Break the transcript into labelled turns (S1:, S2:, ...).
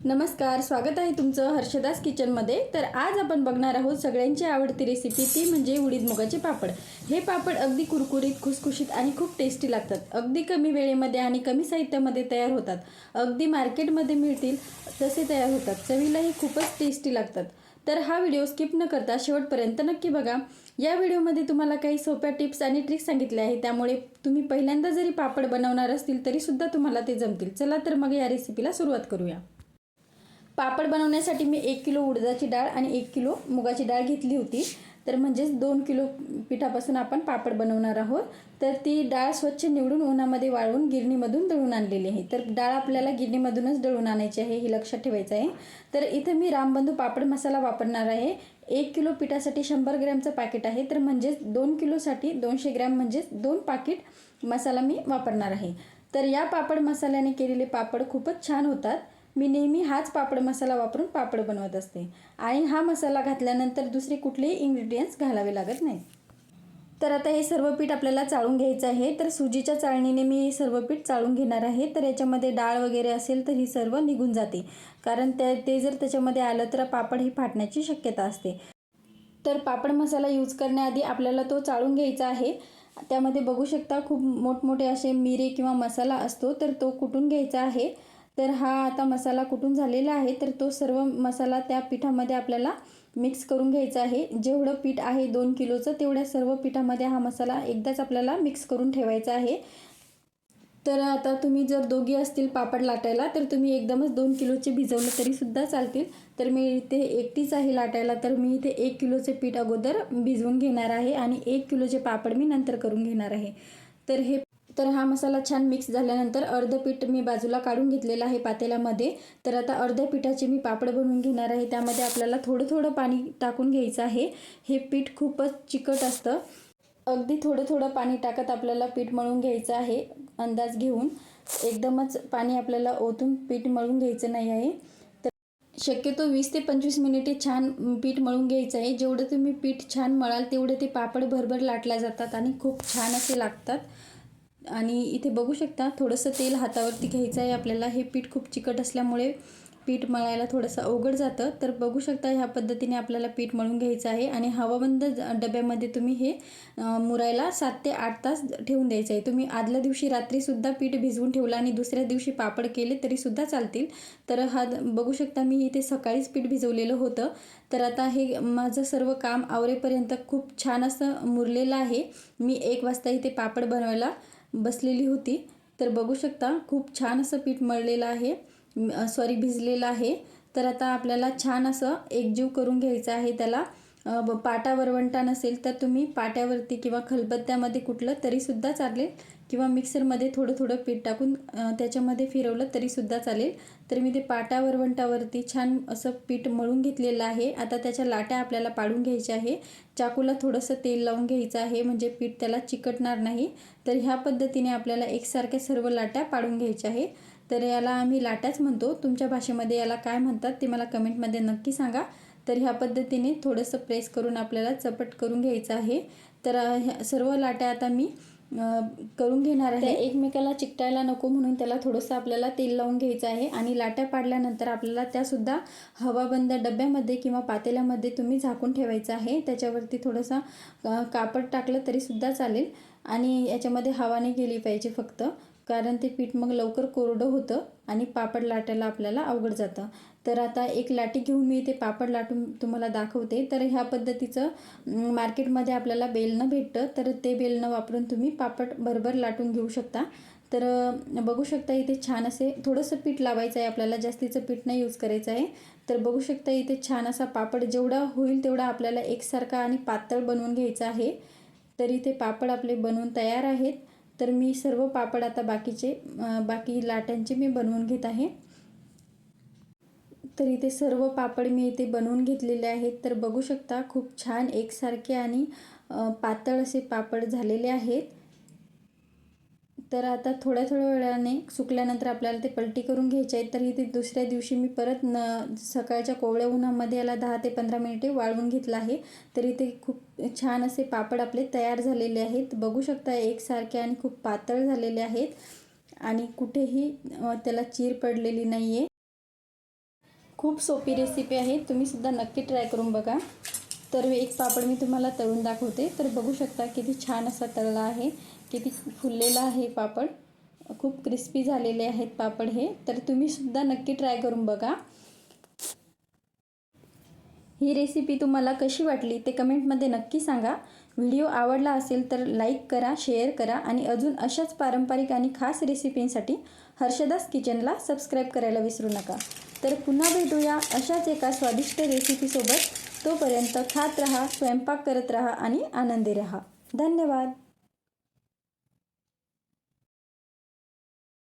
S1: नमस्कार स्वागत आहे तुमचं हर्षदास किचनमध्ये तर आज आपण बघणार आहोत सगळ्यांची आवडती रेसिपी ती म्हणजे उडीद मुगाचे पापड. हे पापड अगदी कुरकुरीत खुसखुशीत आणि खूप टेस्टी लागतात. अगदी कमी वेळेमध्ये आणि कमी साहित्यामध्ये तयार होतात. अगदी मार्केटमध्ये मिळतील तसे तयार होतात. चवीलाही खूपच टेस्टी लागतात. तर हा व्हिडिओ स्किप न करता शेवटपर्यंत नक्की बघा. या व्हिडिओमध्ये तुम्हाला काही सोप्या टिप्स आणि ट्रिक्स सांगितल्या आहे त्यामुळे तुम्ही पहिल्यांदा जरी पापड बनवणार असतील तरीसुद्धा तुम्हाला ते जमतील. चला तर मग या रेसिपीला सुरुवात करूया. पापड बनवण्यासाठी मी एक किलो उडदाची डाळ आणि एक किलो मुगाची डाळ घेतली होती. तर म्हणजेच दोन किलो पिठापासून आपण पापड बनवणार आहोत. तर ती डाळ स्वच्छ निवडून उन्हामध्ये वाळवून गिरणीमधून दळून आणलेली आहे. तर डाळ आपल्याला गिरणीमधूनच दळून आणायची आहे हे लक्षात ठेवायचं आहे. तर इथं मी रामबंधू पापड मसाला वापरणार आहे. एक किलो पिठासाठी शंभर ग्रॅमचं पाकिट आहे. तर म्हणजेच दोन किलोसाठी दोनशे ग्रॅम म्हणजेच दोन पाकिट मसाला मी वापरणार आहे. तर या पापड मसाल्याने केलेले पापड खूपच छान होतात. मी नेहमी हाच पापड मसाला वापरून पापड बनवत असते. आणि हा मसाला घातल्यानंतर दुसरे कुठलेही इंग्रेडियंट्स घालावे लागत नाही तर आता हे सर्व पीठ आपल्याला चाळून घ्यायचं आहे. तर सुजीच्या चाळणीने मी हे सर्व पीठ चाळून घेणार आहे. तर याच्यामध्ये डाळ वगैरे असेल तर ही सर्व निघून जाते. कारण त्या ते जर त्याच्यामध्ये आलं तर पापड ही फाटण्याची शक्यता असते. तर पापड मसाला यूज करण्याआधी आपल्याला तो चाळून घ्यायचा आहे. त्यामध्ये बघू शकता खूप मोठमोठे असे मिरे किंवा मसाला असतो. तर तो कुटून घ्यायचा आहे? तर हा आता मसाला कुठून झालेला आहे तर तो सर्व मसाला त्या पिठामध्ये आपल्याला मिक्स करून घ्यायचा आहे. जेवढं पीठ आहे दोन किलोचं तेवढ्या सर्व पिठामध्ये हा मसाला एकदाच आपल्याला मिक्स करून ठेवायचा आहे. तर आता तुम्ही जर दोघी असतील पापड लाटायला तर तुम्ही एकदमच दोन किलोचे भिजवलं तरीसुद्धा चालतील. तर मी इथे एकटीच आहे लाटायला तर मी इथे एक किलोचे पीठ अगोदर भिजवून घेणार आहे आणि एक किलोचे पापड मी नंतर करून घेणार आहे. तर हे तर हा मसाला छान मिक्स झाल्यानंतर अर्ध पीठ मी बाजूला काढून घेतलेलं आहे पातेल्यामध्ये. तर आता अर्ध्या पिठाचे मी पापड बनवून घेणार आहे. त्यामध्ये आपल्याला थोडं थोडं पाणी टाकून घ्यायचं आहे. हे पीठ खूपच चिकट असतं. अगदी थोडं थोडं पाणी टाकत आपल्याला पीठ मळून घ्यायचं आहे. अंदाज घेऊन. एकदमच पाणी आपल्याला ओतून पीठ मळून घ्यायचं नाही आहे. तर शक्यतो वीस ते पंचवीस मिनिटे छान पीठ मळून घ्यायचं आहे. जेवढं तुम्ही पीठ छान मळाल तेवढे ते पापड भरभर लाटल्या जातात आणि खूप छान असे लागतात. आणि इथे बघू शकता थोडंसं तेल हातावरती घ्यायचं आहे. आपल्याला हे पीठ खूप चिकट असल्यामुळे पीठ मळायला थोडंसं अवघड जातं. तर बघू शकता ह्या पद्धतीने आपल्याला पीठ मळून घ्यायचं आहे. आणि हवाबंद डब्यामध्ये तुम्ही हे मुरायला सात ते आठ तास ठेवून द्यायचं आहे. तुम्ही आदल्या दिवशी रात्रीसुद्धा पीठ भिजवून ठेवलं आणि दुसऱ्या दिवशी पापड केले तरीसुद्धा चालतील. तर हा बघू शकता मी इथे सकाळीच पीठ भिजवलेलं होतं. तर आता हे माझं सर्व काम आवरेपर्यंत खूप छान असं मुरलेलं आहे. मी एक वाजता इथे पापड बनवायला बसलेली होती. तर बघू शकता खूप छान असं पीठ मळलेलं आहे. सॉरी भिजलेलं आहे. तर आता आपल्याला छान असं एकजीव करून घ्यायचं आहे त्याला. पाटा वरवंटा नसेल तर तुम्ही पाट्यावरती किंवा खलबत्त्यामध्ये कुठलं तरीसुद्धा चालेल. किंवा मिक्सरमध्ये थोडं थोडं पीठ टाकून त्याच्यामध्ये फिरवलं तरीसुद्धा चालेल. तर मी ते पाटा वरवंटावरती छान असं पीठ मळून घेतलेलं आहे. आता त्याच्या लाट्या आपल्याला पाडून घ्यायच्या आहे. चाकूला थोडंसं तेल लावून घ्यायचं आहे म्हणजे पीठ त्याला चिकटणार नाही. तर ह्या पद्धतीने आपल्याला एकसारख्या सर्व लाट्या पाडून घ्यायच्या आहे तर याला आम्ही लाट्याच म्हणतो. तुमच्या भाषेमध्ये याला काय म्हणतात ते मला कमेंटमध्ये नक्की सांगा. तर ह्या पद्धतीने थोडंसं प्रेस करून आपल्याला चपट करून घ्यायचं आहे. तर ह्या सर्व लाट्या आता मी करून घेणार आहे. एकमेकाला चिकटायला नको म्हणून त्याला थोडंसं आपल्याला तेल लावून घ्यायचं आहे आणि लाट्या पाडल्यानंतर आपल्याला त्यासुद्धा हवाबंद डब्यामध्ये किंवा पातेल्यामध्ये तुम्ही झाकून ठेवायचं आहे. त्याच्यावरती थोडंसं कापड टाकलं तरीसुद्धा चालेल. आणि याच्यामध्ये हवा नाही गेली पाहिजे फक्त. कारण ते पीठ मग लवकर कोरडं होतं आणि पापड लाटायला आपल्याला अवघड जातं. तर आता एक लाटी घेऊन मी ते पापड लाटून तुम्हाला दाखवते. तर ह्या पद्धतीचं मार्केटमध्ये आपल्याला बेलनं भेटतं. तर ते बेलनं वापरून तुम्ही पापड भरभर लाटून घेऊ शकता. तर बघू शकता इथे छान असे थोडंसं पीठ लावायचं आहे आपल्याला. जास्तीचं पीठ नाही यूज करायचं आहे. तर बघू शकता इथे छान असा पापड जेवढा होईल तेवढा आपल्याला एकसारखा आणि पातळ बनवून घ्यायचा आहे. तर इथे पापड आपले बनवून तयार आहेत. तर मी सर्व पापड आता बाकीचे बाकी लाटांचे मी बनवून घेत आहे. तर इथे सर्व पापड मी इथे बनवून घेतलेले आहेत. तर बघू शकता खूप छान एकसारखे आणि पातळ असे पापड झालेले आहेत. तर आता थोड्या थोड्या वेळाने सुकल्यानंतर आपल्याला ते पलटी करून घ्यायचे आहेत तर इथे दुसऱ्या दिवशी मी परत न सकाळच्या कोवळ्या उन्हामध्ये याला दहा ते पंधरा मिनिटे वाळवून घेतलं आहे. तर इथे खूप छान असे पापड आपले तयार झालेले आहेत. बघू शकता एकसारखे आणि खूप पातळ झालेले आहेत. आणि कुठेही त्याला चीर पडलेली नाही आहे खूप सोपी रेसिपी आहे. तुम्हीसुद्धा नक्की ट्राय करून बघा. तर एक पापड मी तुम्हाला तळून दाखवते. तर बघू शकता किती छान असा तळला आहे. किती फुललेला आहे पापड. खूप क्रिस्पी झालेले आहेत पापड हे. तर तुम्हीसुद्धा नक्की ट्राय करून बघा. ही रेसिपी तुम्हाला कशी वाटली ते कमेंटमध्ये नक्की सांगा. व्हिडिओ आवडला असेल तर लाईक करा शेअर करा आणि अजून अशाच पारंपरिक आणि खास रेसिपींसाठी हर्षदास किचनला सबस्क्राईब करायला विसरू नका. तर पुन्हा भेटूया अशाच एका स्वादिष्ट रेसिपीसोबत तोपर्यंत खात रहा स्वयंपाक करत रहा आणि आनंदी रहा. धन्यवाद.